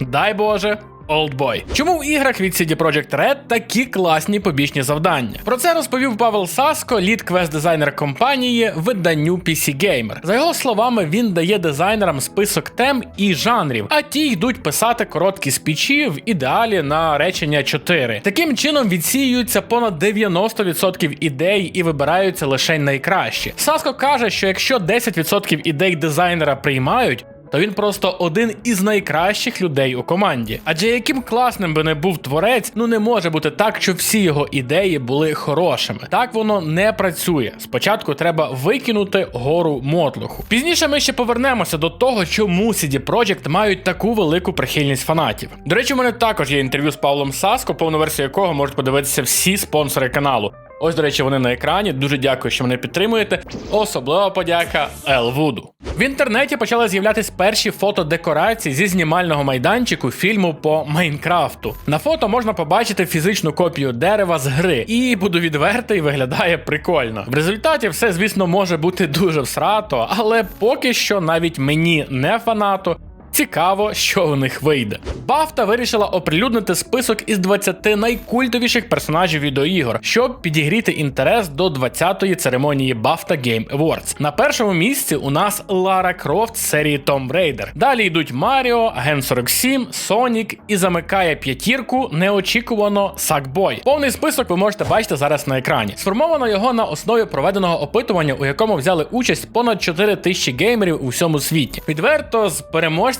Дай Боже. Oldboy. Чому в іграх від CD Projekt Red такі класні побічні завдання? Про це розповів Павел Саско, лід квест-дизайнер компанії виданню PC Gamer. За його словами, він дає дизайнерам список тем і жанрів, а ті йдуть писати короткі спічі в ідеалі на речення 4. Таким чином відсіюються понад 90% ідей і вибираються лише найкращі. Саско каже, що якщо 10% ідей дизайнера приймають. То він просто один із найкращих людей у команді. Адже яким класним би не був творець, ну не може бути так, що всі його ідеї були хорошими. Так воно не працює. Спочатку треба викинути гору мотлуху. Пізніше ми ще повернемося до того, чому CD Projekt мають таку велику прихильність фанатів. До речі, у мене також є інтерв'ю з Павлом Саско, повну версію якого можуть подивитися всі спонсори каналу. Ось, до речі, вони на екрані. Дуже дякую, що мене підтримуєте. Особлива подяка Елвуду. В інтернеті почали з'являтись перші фотодекорації зі знімального майданчику фільму по Майнкрафту. На фото можна побачити фізичну копію дерева з гри, і буду відвертий, виглядає прикольно. В результаті все, звісно, може бути дуже всрато, але поки що навіть мені не фанату. Цікаво, що у них вийде. Бафта вирішила оприлюднити список із 20 найкультовіших персонажів відеоігор, щоб підігріти інтерес до 20-ї церемонії Бафта Game Awards. На першому місці у нас Лара Крофт з серії Tomb Raider. Далі йдуть Маріо, Ген 47, Сонік і замикає п'ятірку неочікувано Сакбой. Повний список ви можете бачити зараз на екрані. Сформовано його на основі проведеного опитування, у якому взяли участь понад 4 тисячі геймерів у всьому світі. Відверто з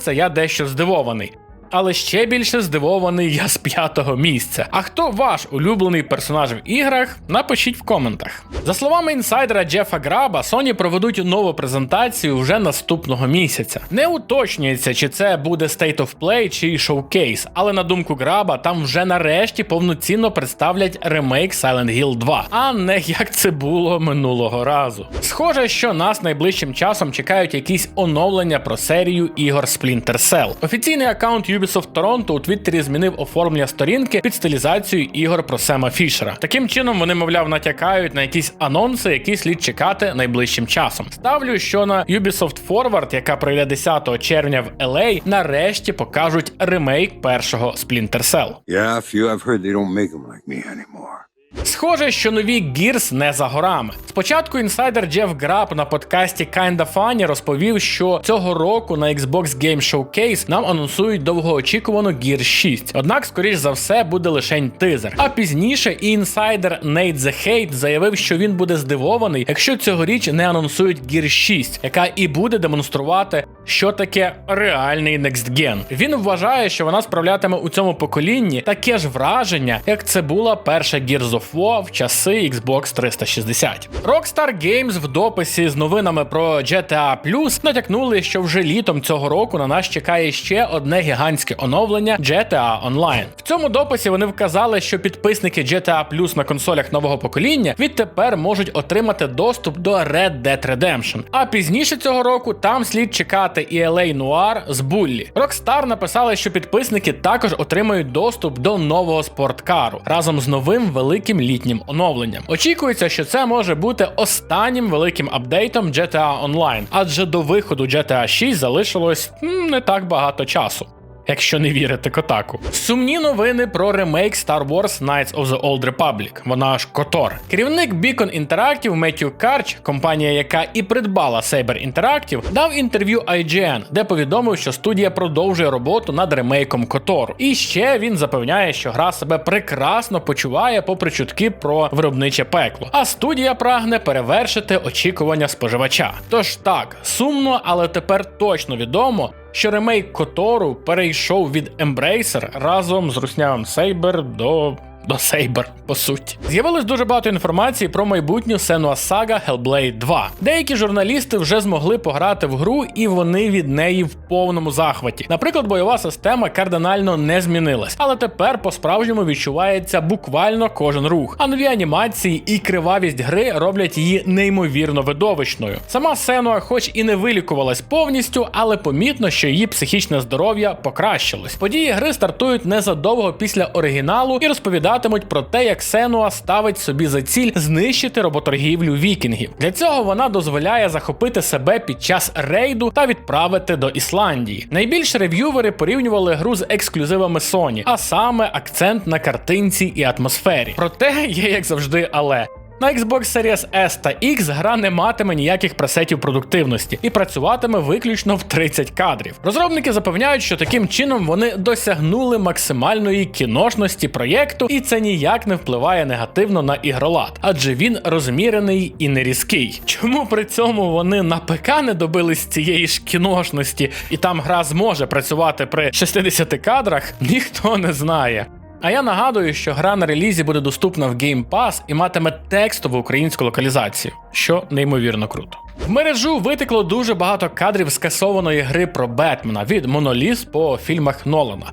переможця я дещо здивований. Але ще більше здивований я з п'ятого місця. А хто ваш улюблений персонаж в іграх? Напишіть в коментах. За словами інсайдера Джефа Граба, Sony проведуть нову презентацію вже наступного місяця. Не уточнюється, чи це буде State of Play чи шоукейс, але на думку Граба, там вже нарешті повноцінно представлять ремейк Silent Hill 2, а не як це було минулого разу. Схоже, що нас найближчим часом чекають якісь оновлення про серію ігор Splinter Cell. Офіційний аккаунт Ubisoft Toronto у Твіттері змінив оформлення сторінки під стилізацію ігор про Сема Фішера. Таким чином вони, мовляв, натякають на якісь анонси, які слід чекати найближчим часом. Ставлю, що на Ubisoft Forward, яка пройде 10 червня в LA, нарешті покажуть ремейк першого Splinter Cell. Yeah, a few I've heard they don't make them like me anymore. Схоже, що нові Gears не за горами. Спочатку інсайдер Джеф Граб на подкасті Kinda Funny розповів, що цього року на Xbox Game Showcase нам анонсують довгоочікувану Gears 6. Однак, скоріш за все, буде лише тизер. А пізніше і інсайдер Nate The Hate заявив, що він буде здивований, якщо цьогоріч не анонсують Gears 6, яка і буде демонструвати, що таке реальний Next Gen. Він вважає, що вона справлятиме у цьому поколінні таке ж враження, як це була перша Gears of War в часи Xbox 360. Rockstar Games в дописі з новинами про GTA Plus натякнули, що вже літом цього року на нас чекає ще одне гігантське оновлення GTA Online. В цьому дописі вони вказали, що підписники GTA Plus на консолях нового покоління відтепер можуть отримати доступ до Red Dead Redemption. А пізніше цього року там слід чекати і LA Noir з Буллі. Rockstar написали, що підписники також отримають доступ до нового спорткару разом з новим великим літнім оновленням. Очікується, що це може бути останнім великим апдейтом GTA Online, адже до виходу GTA 6 залишилось не так багато часу. Якщо не вірити Котаку. Сумні новини про ремейк Star Wars Knights of the Old Republic, вона ж Котор. Керівник Beacon Interactive Меттью Карч, компанія, яка і придбала Saber Interactive, дав інтерв'ю IGN, де повідомив, що студія продовжує роботу над ремейком Котору. І ще він запевняє, що гра себе прекрасно почуває попри чутки про виробниче пекло. А студія прагне перевершити очікування споживача. Тож так, сумно, але тепер точно відомо що ремейк Котору перейшов від Embracer разом з руснявим Saber до. До Сейбер, по суті. З'явилось дуже багато інформації про майбутню Senua Saga Hellblade 2. Деякі журналісти вже змогли пограти в гру, і вони від неї в повному захваті. Наприклад, бойова система кардинально не змінилась, але тепер по-справжньому відчувається буквально кожен рух. А нові анімації і кривавість гри роблять її неймовірно видовищною. Сама Сенуа, хоч і не вилікувалась повністю, але помітно, що її психічне здоров'я покращилось. Події гри стартують незадовго після оригіналу і розповідають розповідатимуть про те, як Сенуа ставить собі за ціль знищити роботоргівлю вікінгів. Для цього вона дозволяє захопити себе під час рейду та відправити до Ісландії. Найбільше рев'ювери порівнювали гру з ексклюзивами Sony, а саме акцент на картинці і атмосфері. Проте є як завжди, але. На Xbox Series S та X гра не матиме ніяких пресетів продуктивності і працюватиме виключно в 30 кадрів. Розробники запевняють, що таким чином вони досягнули максимальної кіношності проєкту, і це ніяк не впливає негативно на ігролад, адже він розмірений і не різкий. Чому при цьому вони на ПК не добились цієї ж кіношності, і там гра зможе працювати при 60 кадрах, ніхто не знає. А я нагадую, що гра на релізі буде доступна в Game Pass і матиме текстову українську локалізацію, що неймовірно круто. В мережу витекло дуже багато кадрів скасованої гри про Бетмена від моноліз по фільмах Нолана.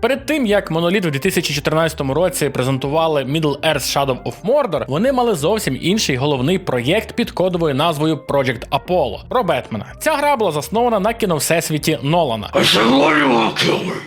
Перед тим як Моноліт у 2014 році презентували Middle Earth Shadow of Mordor, вони мали зовсім інший головний проєкт під кодовою назвою Project Apollo про Бетмена. Ця гра була заснована на кіновсесвіті Нолана.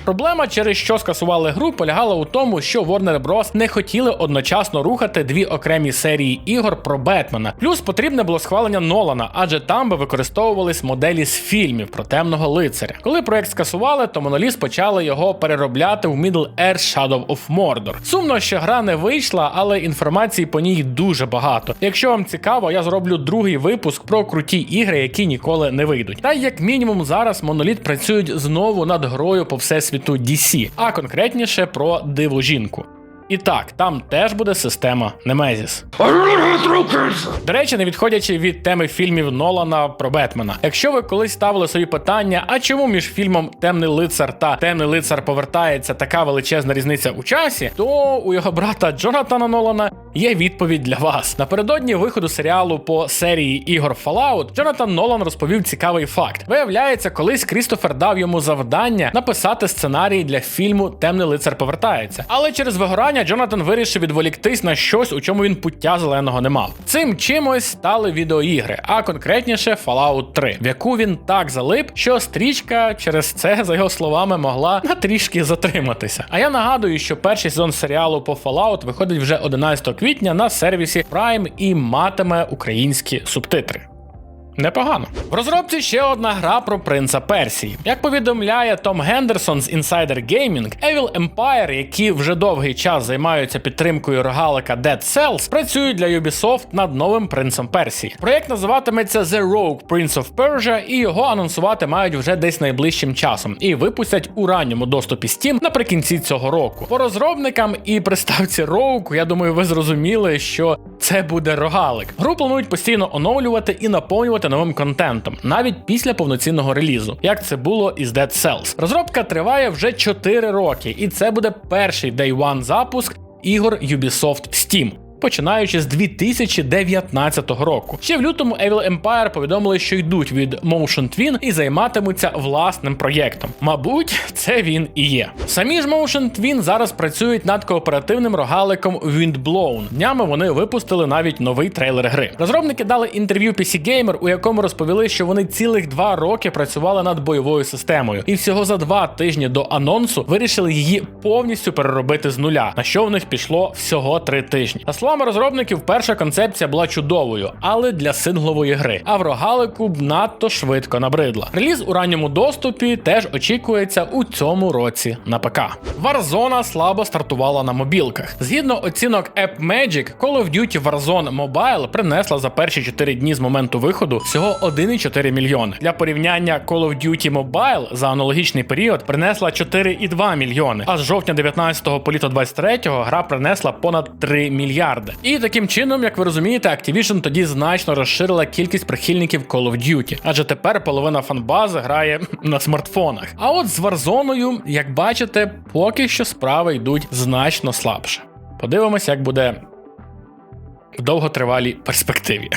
Проблема, через що скасували гру, полягала у тому, що Warner Bros. не хотіли одночасно рухати дві окремі серії ігор про Бетмена. Плюс потрібне було схвалення Нолана, адже там би використовувались моделі з фільмів про темного лицаря. Коли проект скасували, то Моноліс почали його переробляти в Middle Earth Shadow of Mordor. Сумно, що гра не вийшла, але інформації по ній дуже багато. Якщо вам цікаво, я зроблю другий випуск про круті ігри, які ніколи не вийдуть. Та як мінімум зараз Моноліт працюють знову над грою по всесвіту DC, а конкретніше про диву жінку. І так, там теж буде система Немезіс. До речі, не відходячи від теми фільмів Нолана про Бетмена. Якщо ви колись ставили собі питання, а чому між фільмом Темний лицар та Темний лицар повертається така величезна різниця у часі, то у його брата Джонатана Нолана є відповідь для вас. Напередодні виходу серіалу по серії ігор Fallout, Джонатан Нолан розповів цікавий факт. Виявляється, колись Крістофер дав йому завдання написати сценарій для фільму Темний лицар повертається. Але через вигорання Джонатан вирішив відволіктись на щось, у чому він пуття зеленого не мав. Цим чимось стали відеоігри, а конкретніше Fallout 3, в яку він так залип, що стрічка через це, за його словами, могла на трішки затриматися. А я нагадую, що перший сезон серіалу по Fallout виходить вже 11 квітня на сервісі Prime і матиме українські субтитри. Непогано. В розробці ще одна гра про принца Персії. Як повідомляє Том Гендерсон з Insider Gaming, Evil Empire, які вже довгий час займаються підтримкою рогалика Dead Cells, працюють для Ubisoft над новим принцем Персії. Проєкт називатиметься The Rogue Prince of Persia, і його анонсувати мають вже десь найближчим часом і випустять у ранньому доступі Steam наприкінці цього року. По розробникам і приставці Rogue, я думаю, ви зрозуміли, що це буде рогалик. Гру планують постійно оновлювати і наповнювати новим контентом, навіть після повноцінного релізу, як це було із Dead Cells. Розробка триває вже 4 роки, і це буде перший Day One запуск ігор Ubisoft Steam. Починаючи з 2019 року. Ще в лютому Evil Empire повідомили, що йдуть від Motion Twin і займатимуться власним проєктом. Мабуть, це він і є. Самі ж Motion Twin зараз працюють над кооперативним рогаликом Windblown. Днями вони випустили навіть новий трейлер гри. Розробники дали інтерв'ю PC Gamer, у якому розповіли, що вони цілих два роки працювали над бойовою системою, і всього за два тижні до анонсу вирішили її повністю переробити з нуля, на що в них пішло всього три тижні. За словами розробників, перша концепція була чудовою, але для синглової гри. А в рогалику б надто швидко набридла. Реліз у ранньому доступі теж очікується у цьому році на ПК. Warzone слабо стартувала на мобілках. Згідно оцінок AppMagic, Call of Duty Warzone Mobile принесла за перші 4 дні з моменту виходу всього 1,4 мільйони. Для порівняння Call of Duty Mobile за аналогічний період принесла 4,2 мільйони. А з жовтня 19-го по літо 23-го гра принесла понад 3 мільярди. І таким чином, як ви розумієте, Activision тоді значно розширила кількість прихильників Call of Duty, адже тепер половина фанбази грає на смартфонах. А от з Warzone, як бачите, поки що справи йдуть значно слабше. Подивимось, як буде довготривалій перспективі.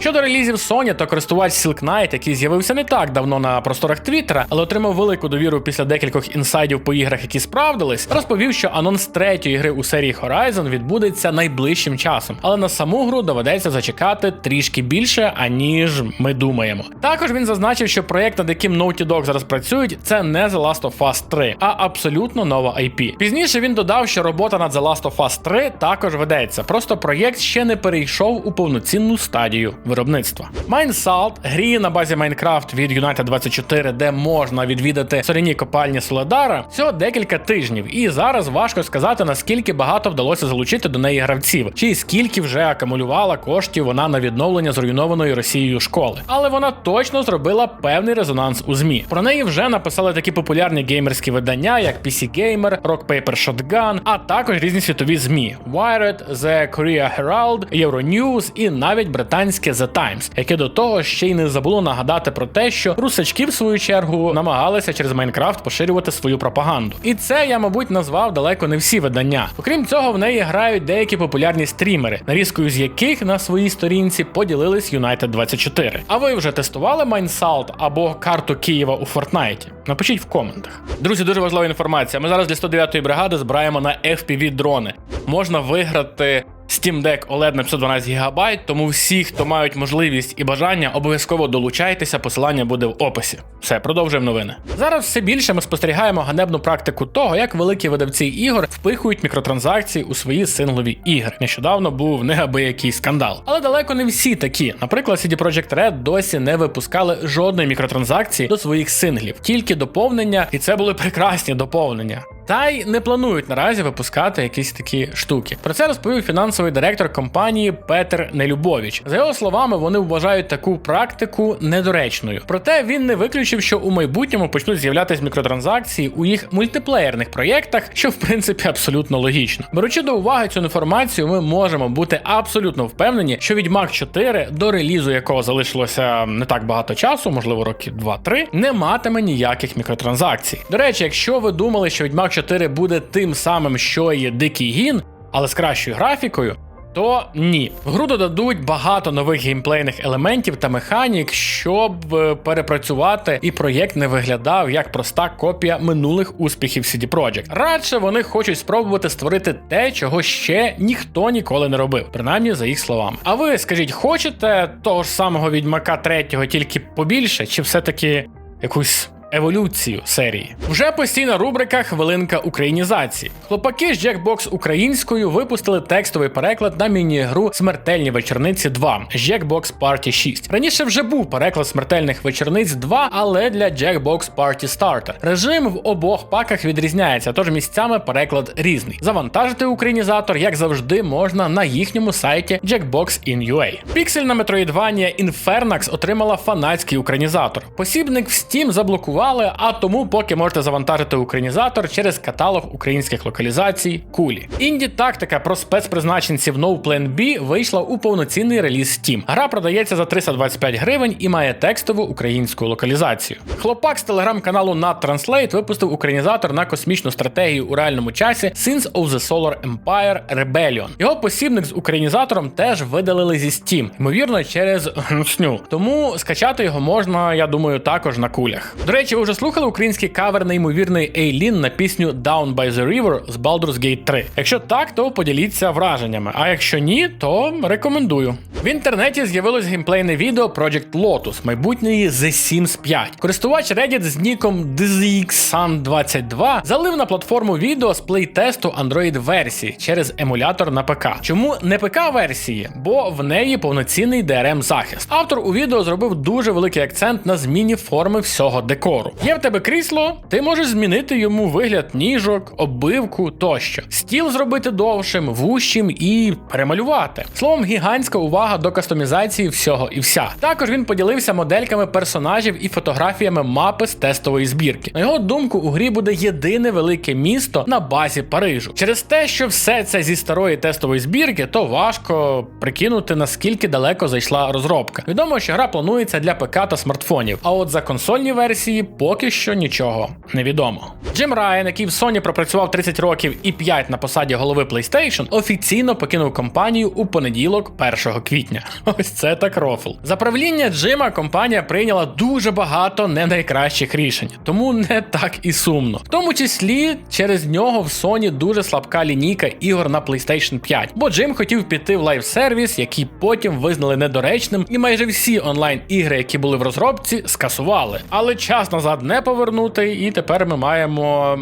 Щодо релізів Sony, то користувач Silk Knight, який з'явився не так давно на просторах Твіттера, але отримав велику довіру після декількох інсайдів по іграх, які справдились, розповів, що анонс третьої гри у серії Horizon відбудеться найближчим часом, але на саму гру доведеться зачекати трішки більше, аніж ми думаємо. Також він зазначив, що проєкт, над яким Naughty Dog зараз працюють, це не The Last of Us 3, а абсолютно нова IP. Пізніше він додав, що робота над The Last of Us 3 також ведеться, просто проєкт ще не перейшов у повноцінну стадію виробництва. Майнсалт грі на базі Майнкрафт від United 24, де можна відвідати соляні копальні Соледара, всього декілька тижнів, і зараз важко сказати наскільки багато вдалося залучити до неї гравців, чи скільки вже акумулювала коштів вона на відновлення зруйнованої Росією школи. Але вона точно зробила певний резонанс у змі. Про неї вже написали такі популярні геймерські видання, як PC Gamer, Rock Paper Shotgun, а також різні світові змі: Wired, The Korea Herald, Euronews і навіть британське The Times, яке до того ще й не забуло нагадати про те, що русачки в свою чергу намагалися через Майнкрафт поширювати свою пропаганду. І це я, мабуть, назвав далеко не всі видання. Окрім цього, в неї грають деякі популярні стрімери, нарізкою з яких на своїй сторінці поділились United 24. А ви вже тестували Майнсалт або карту Києва у Фортнайті? Напишіть в коментах. Друзі, дуже важлива інформація. Ми зараз для 109-ї бригади збираємо на FPV дрони. Можна виграти. Steam Deck OLED на 512 ГБ, тому всі, хто мають можливість і бажання, обов'язково долучайтеся, посилання буде в описі. Все, продовжуємо новини. Зараз все більше ми спостерігаємо ганебну практику того, як великі видавці ігор впихують мікротранзакції у свої синглові ігри. Нещодавно був неабиякий скандал. Але далеко не всі такі. Наприклад, CD Projekt Red досі не випускали жодної мікротранзакції до своїх синглів, тільки доповнення, і це були прекрасні доповнення. Та й не планують наразі випускати якісь такі штуки. Про це розповів фінансовий директор компанії Петер Нелюбович. За його словами, вони вважають таку практику недоречною. Проте він не виключив, що у майбутньому почнуть з'являтися мікротранзакції у їх мультиплеєрних проєктах, що в принципі абсолютно логічно. Беручи до уваги цю інформацію, ми можемо бути абсолютно впевнені, що Відьмак 4, до релізу якого залишилося не так багато часу, можливо, роки 2-3, не матиме ніяких мікротранзакцій. До речі, якщо ви думали, що Відьмак 4 буде тим самим, що і Дикий Гін, але з кращою графікою. То ні, в гру додадуть багато нових геймплейних елементів та механік, щоб е, перепрацювати, і проєкт не виглядав як проста копія минулих успіхів CD Projekt. Радше вони хочуть спробувати створити те, чого ще ніхто ніколи не робив, принаймні за їх словами. А ви скажіть, хочете того ж самого відьмака третього, тільки побільше, чи все-таки якусь еволюцію серії. Вже постійна рубрика Хвилинка українізації. Хлопаки з Jackbox українською випустили текстовий переклад на міні-гру Смертельні вечорниці 2 Jackbox Party 6. Раніше вже був переклад смертельних вечорниць 2, але для Jackbox Party Starter. Режим в обох паках відрізняється, тож місцями переклад різний. Завантажити українізатор, як завжди, можна на їхньому сайті Jackbox.in.ua. Піксельна Metroidvania Infernax отримала фанатський українізатор. Посібник в Steam заблокував заблокували, а тому поки можете завантажити українізатор через каталог українських локалізацій кулі. Інді тактика про спецпризначенців No Plan B вийшла у повноцінний реліз Steam. Гра продається за 325 гривень і має текстову українську локалізацію. Хлопак з телеграм-каналу NatTranslate випустив українізатор на космічну стратегію у реальному часі Sins of the Solar Empire Rebellion. Його посібник з українізатором теж видалили зі Steam, ймовірно, через гнусню. Тому скачати його можна, я думаю, також на кулях. До речі, ви вже слухали український кавер неймовірної Ейлін на пісню Down by the River з Baldur's Gate 3. Якщо так, то поділіться враженнями. А якщо ні, то рекомендую. В інтернеті з'явилось геймплейне відео Project Lotus, майбутньої The Sims 5. Користувач Reddit з ніком DZXSun22 залив на платформу відео з плейтесту Android версії через емулятор на ПК. Чому не ПК версії? Бо в неї повноцінний DRM захист. Автор у відео зробив дуже великий акцент на зміні форми всього декору. Є в тебе крісло, ти можеш змінити йому вигляд ніжок, оббивку тощо. Стіл зробити довшим, вущим і перемалювати. Словом, гігантська увага до кастомізації всього і вся. Також він поділився модельками персонажів і фотографіями мапи з тестової збірки. На його думку, у грі буде єдине велике місто на базі Парижу. Через те, що все це зі старої тестової збірки, то важко прикинути наскільки далеко зайшла розробка. Відомо, що гра планується для ПК та смартфонів. А от за консольні версії поки що нічого не відомо. Джим Райан, який в Sony пропрацював 30 років і 5 на посаді голови PlayStation, офіційно покинув компанію у понеділок, 1 квітня. Ось це так рофл. За правління Джима компанія прийняла дуже багато не найкращих рішень, тому не так і сумно. В тому числі через нього в Sony дуже слабка лінійка ігор на PlayStation 5, бо Джим хотів піти в лайв-сервіс, який потім визнали недоречним, і майже всі онлайн-ігри, які були в розробці, скасували. Але час назад не повернути, і тепер ми маємо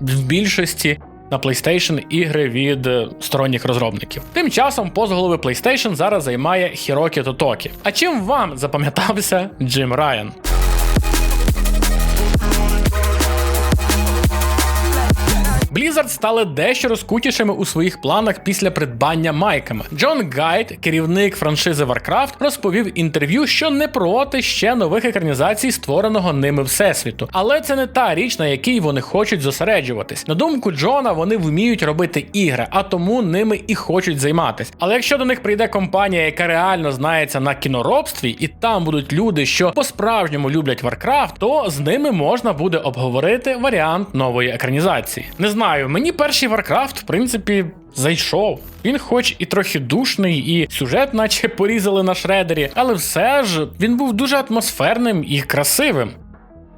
в більшості. На PlayStation ігри від е, сторонніх розробників. Тим часом поз голови PlayStation зараз займає Хірокі Тотокі. А чим вам запам'ятався Джим Райан? Blizzard стали дещо розкутішими у своїх планах після придбання майками. Джон Гайд, керівник франшизи Warcraft, розповів інтерв'ю, що не проти ще нових екранізацій створеного ними всесвіту. Але це не та річ, на якій вони хочуть зосереджуватись. На думку Джона, вони вміють робити ігри, а тому ними і хочуть займатися. Але якщо до них прийде компанія, яка реально знається на кіноробстві, і там будуть люди, що по-справжньому люблять Warcraft, то з ними можна буде обговорити варіант нової екранізації. Не знаю, мені перший Warcraft, в принципі, зайшов. Він, хоч і трохи душний, і сюжет, наче порізали на шредері, але все ж він був дуже атмосферним і красивим.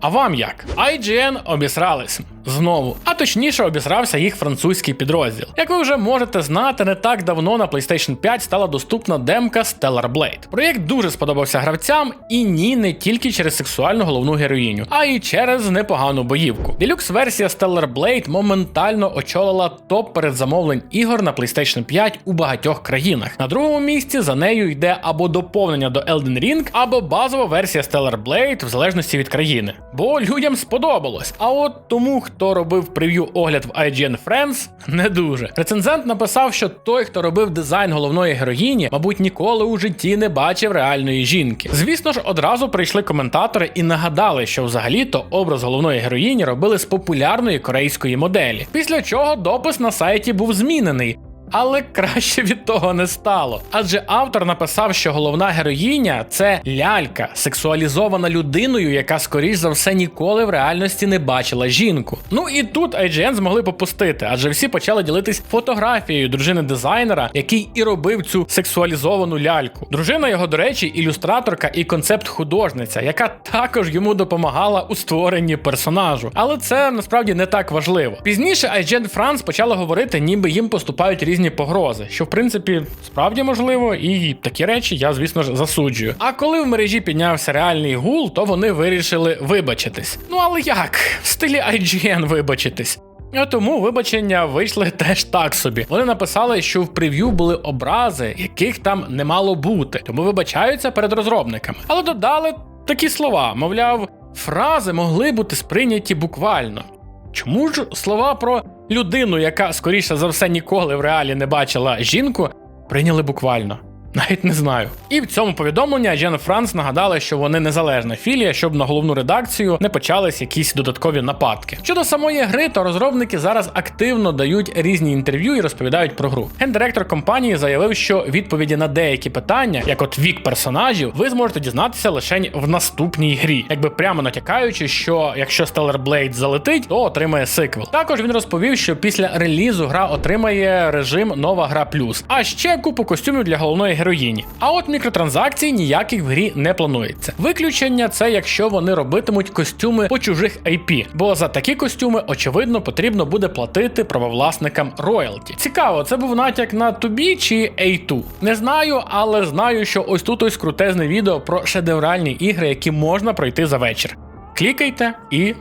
А вам як? IGN обісрались знову, а точніше обісрався їх французький підрозділ. Як ви вже можете знати, не так давно на PlayStation 5 стала доступна демка Stellar Blade. Проєкт дуже сподобався гравцям, і ні, не тільки через сексуальну головну героїню, а й через непогану боївку. Делюкс версія Stellar Blade моментально очолила топ передзамовлень ігор на PlayStation 5 у багатьох країнах. На другому місці за нею йде або доповнення до Elden Ring, або базова версія Stellar Blade в залежності від країни. Бо людям сподобалось. А от тому, хто робив прев'ю огляд в IGN Friends, не дуже. Рецензент написав, що той, хто робив дизайн головної героїні, мабуть, ніколи у житті не бачив реальної жінки. Звісно ж, одразу прийшли коментатори і нагадали, що взагалі-то образ головної героїні робили з популярної корейської моделі. Після чого допис на сайті був змінений. Але краще від того не стало. Адже автор написав, що головна героїня це лялька, сексуалізована людиною, яка, скоріш за все, ніколи в реальності не бачила жінку. Ну і тут IGN змогли попустити, адже всі почали ділитись фотографією дружини дизайнера, який і робив цю сексуалізовану ляльку. Дружина його, до речі, ілюстраторка і концепт-художниця, яка також йому допомагала у створенні персонажу. Але це насправді не так важливо. Пізніше IGN France почала говорити, ніби їм поступають різні погрози, що в принципі справді можливо, і такі речі я, звісно ж, засуджую. А коли в мережі піднявся реальний гул, то вони вирішили вибачитись. Ну але як? В стилі IGN вибачитись. А тому вибачення вийшли теж так собі. Вони написали, що в прев'ю були образи, яких там не мало бути, тому вибачаються перед розробниками. Але додали такі слова: мовляв, фрази могли бути сприйняті буквально. Чому ж слова про людину, яка скоріше за все ніколи в реалі не бачила жінку, прийняли буквально? Навіть не знаю. І в цьому повідомленні Agent Франс нагадали, що вони незалежна філія, щоб на головну редакцію не почались якісь додаткові нападки. Щодо самої гри, то розробники зараз активно дають різні інтерв'ю і розповідають про гру. Гендиректор компанії заявив, що відповіді на деякі питання, як от вік персонажів, ви зможете дізнатися лише в наступній грі, якби прямо натякаючи, що якщо Stellar Blade залетить, то отримає сиквел. Також він розповів, що після релізу гра отримає режим нова гра плюс, а ще купу костюмів для головної героїні. А от мікротранзакцій ніяких в грі не планується. Виключення це якщо вони робитимуть костюми по чужих IP, бо за такі костюми, очевидно, потрібно буде платити правовласникам роялті. Цікаво, це був натяк на Тобі чи A2? Не знаю, але знаю, що ось тут ось крутезне відео про шедевральні ігри, які можна пройти за вечір. Клікайте і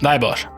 дай Боже.